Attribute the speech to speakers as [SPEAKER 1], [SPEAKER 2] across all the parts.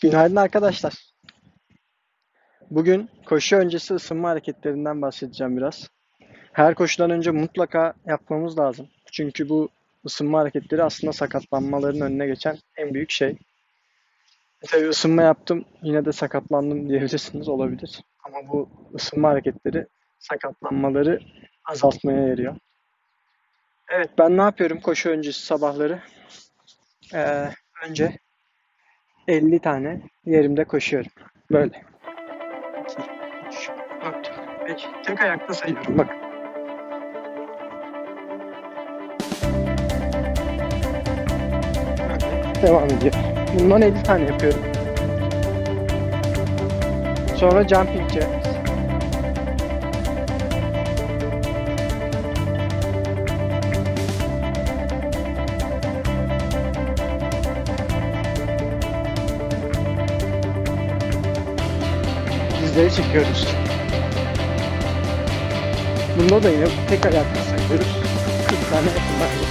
[SPEAKER 1] Günaydın arkadaşlar. Bugün koşu öncesi ısınma hareketlerinden bahsedeceğim biraz. Her koşudan önce mutlaka yapmamız lazım. Çünkü bu ısınma hareketleri aslında sakatlanmaların önüne geçen en büyük şey. Tabii ısınma yaptım yine de sakatlandım diyebilirsiniz olabilir. Ama bu ısınma hareketleri sakatlanmaları azaltmaya yarıyor. Evet ben ne yapıyorum koşu öncesi sabahları? Ee, önce 50 tane yerimde koşuyorum. Böyle. 2, 3, 4, 5. Tek ayakta sayıyorum. Böyle Devam ediyor. Bundan 50 tane yapıyorum. Sonra jumping jacks. Dizleri çekiyoruz. Bunda da yine tek ayakta sayıyoruz. 40 tane yapın bence.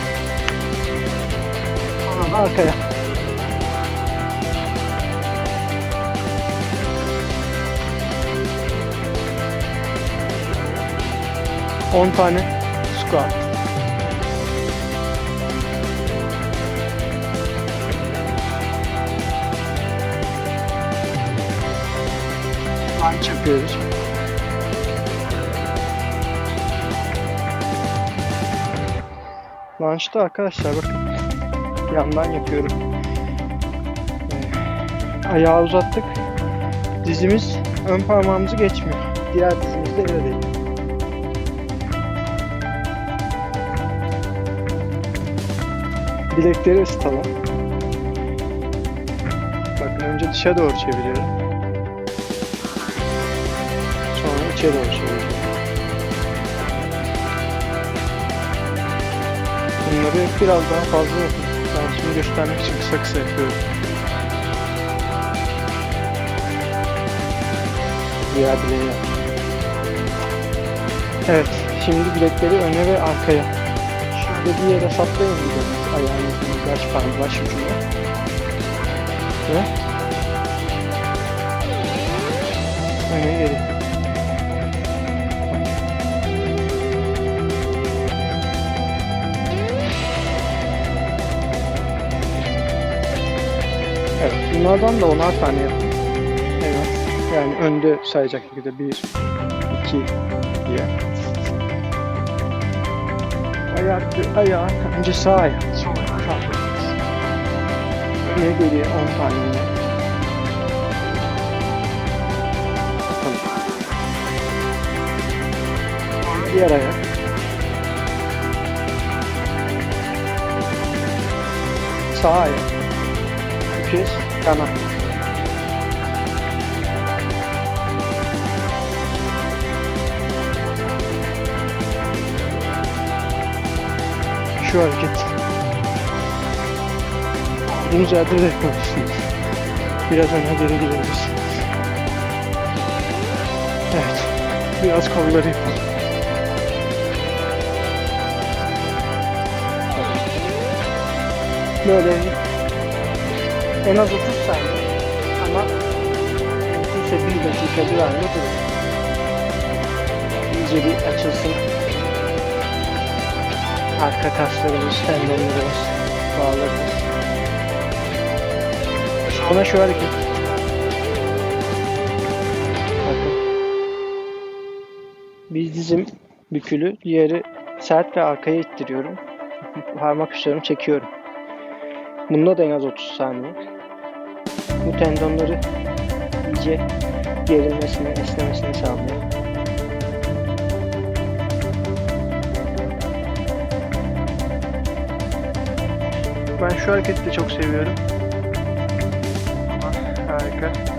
[SPEAKER 1] Sonra da arkaya. On tane squat. Lunge yapıyoruz. Lunge'da arkadaşlar bakın yandan yapıyorum. Ee, ayağı uzattık. Dizimiz ön parmağımızı geçmiyor. Diğer dizimiz de yere değiyor. Bilekleri ısıtalım. Bakın önce dışa doğru çeviriyorum. İçe doğru çeviriyorum. Bunları biraz daha fazla yapın. Ben şimdi göstermek için kısa kısa yapıyorum. Diğer bileği yap. Evet, şimdi bilekleri öne ve arkaya. Şurada bir yere saplayın bileklerinizi. Ayağınızın baş parmağı baş ucuna. Ve öne geri. Bunlardan da onar tane yapın. Evet, yani önde sayacak şekilde bir, iki diye. Ayak, ayağı, önce sağ ayak, sağ ayak. Öne geri 10 tane diğer ayak. Sağ ayak. Kez yana. Şu hareket. Yerde de yapmalısınız. Biraz öne geri gidebiliriz. Evet. Biraz kolları yapalım. Böyle en az 30 saniye ama mümkünse bir dakika bir anda durun. İyice bir açılsın. Arka kaslarımız, tendonlarımız, bağlarımız. Sonra şu hareket. Bakın. Bir dizim bükülü, diğeri sert ve arkaya ittiriyorum. Parmak uçlarımı çekiyorum. Bunda da en az 30 saniye. Bu tendonları iyice gerilmesini, esnemesini sağlıyor. Ben şu hareketi de çok seviyorum. Harika.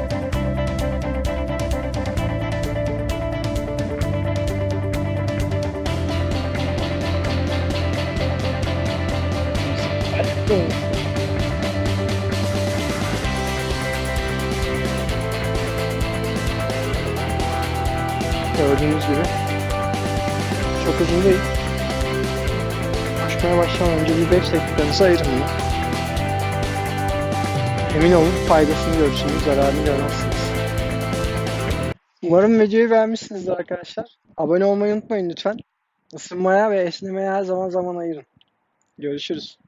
[SPEAKER 1] Gördüğünüz gibi çok uzun değil. Koşmaya başlamadan önce bir 5 dakikanızı ayırın buna. Emin olun faydasını görürsünüz, zararını görmezsiniz. Umarım videoyu beğenmişsinizdir arkadaşlar. Abone olmayı unutmayın lütfen. Isınmaya ve esnemeye her zaman zaman ayırın. Görüşürüz.